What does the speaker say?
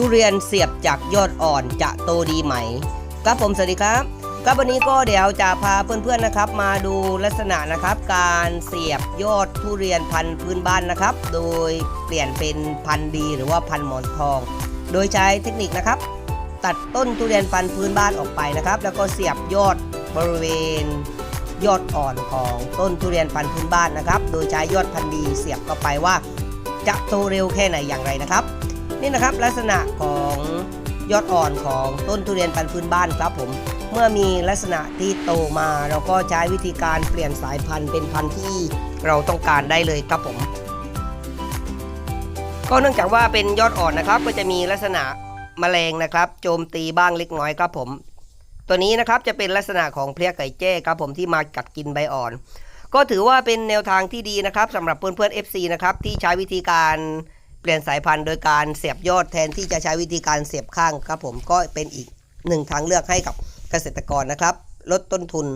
ทุเรียนเสียบจากยอดอ่อนจะโตดีไหม ครับผมสวัสดีครับ ครับวันนี้ก็เดี๋ยวจะพาเพื่อนๆนะครับ มาดูลักษณะนะครับ การเสียบยอดทุเรียนพันธุ์พื้นบ้านนะครับ โดยเปลี่ยนเป็นพันธุ์ดีหรือว่าพันธุ์หมอนทอง โดยใช้เทคนิคนะครับ ตัดต้นทุเรียนพันธุ์พื้นบ้านออกไปนะครับ แล้วก็เสียบยอดบริเวณยอดอ่อนของต้นทุเรียนพันธุ์พื้นบ้านนะครับ โดยใช้ยอดพันธุ์ดีเสียบเข้าไปว่า จะโตเร็วแค่ไหนอย่างไรนะครับ นี่นะครับลักษณะของยอดอ่อนของต้นทุเรียนพันธุ์พื้นบ้านครับผม เมื่อมีลักษณะที่โตมา เราก็ใช้วิธีการเปลี่ยนสายพันธุ์เป็นพันธุ์ที่เราต้องการได้เลยครับผม ก็เนื่องจากว่าเป็นยอดอ่อนนะครับ ก็จะมีลักษณะแมลงนะครับ โจมตีบ้างเล็กน้อยครับผม ตัวนี้นะครับจะเป็นลักษณะของเพลี้ยไก่แจ้ครับผมที่มากัดกินใบอ่อน ก็ถือว่าเป็นแนวทางที่ดีนะครับสำหรับเพื่อนๆ FC นะครับที่ใช้วิธีการ เปลี่ยนสายพันธุ์โดยการเสียบยอดแทนที่จะใช้วิธีการเสียบข้างครับผมก็เป็นอีกหนึ่งทางเลือกให้กับเกษตรกรนะครับ ลดต้นทุน